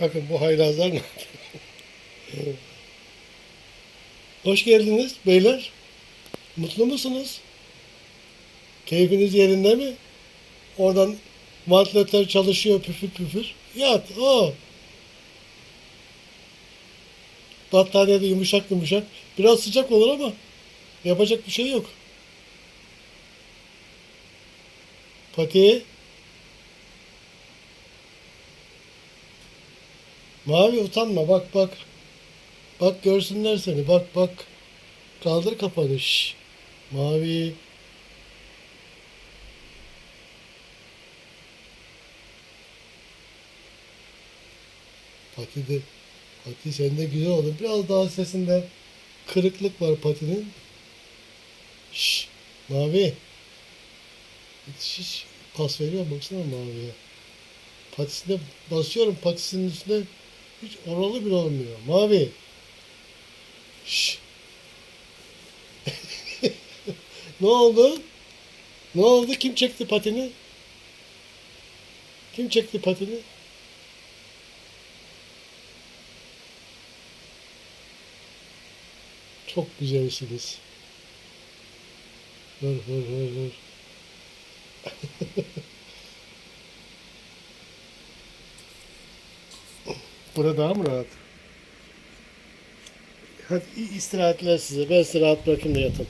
Bakın bu haylazlar ne? Hoş geldiniz beyler. Mutlu musunuz? Keyfiniz yerinde mi? Oradan vantilatör çalışıyor püfür püfür. Yat. O. Battaniye de yumuşak yumuşak. Biraz sıcak olur ama yapacak bir şey yok. Pati. Mavi utanma bak bak. Bak görsünler seni bak bak. Kaldır kafanı şş. Mavi. Pati de Pati sende güzel oldu. Biraz daha sesinde kırıklık var Pati'nin. Şş. Mavi. Hiç, hiç pas veriyor baksana Mavi'ye. Patisine basıyorum patisinin üstüne hiç oralı bile olmuyor. Mavi. Şş. ne oldu? Ne oldu? Kim çekti patini? Kim çekti patini? Çok güzelsiniz. Hır hır hır hır. Burada daha mı rahat? Hadi istirahatler size. Ben size rahat bırakayım da yatın.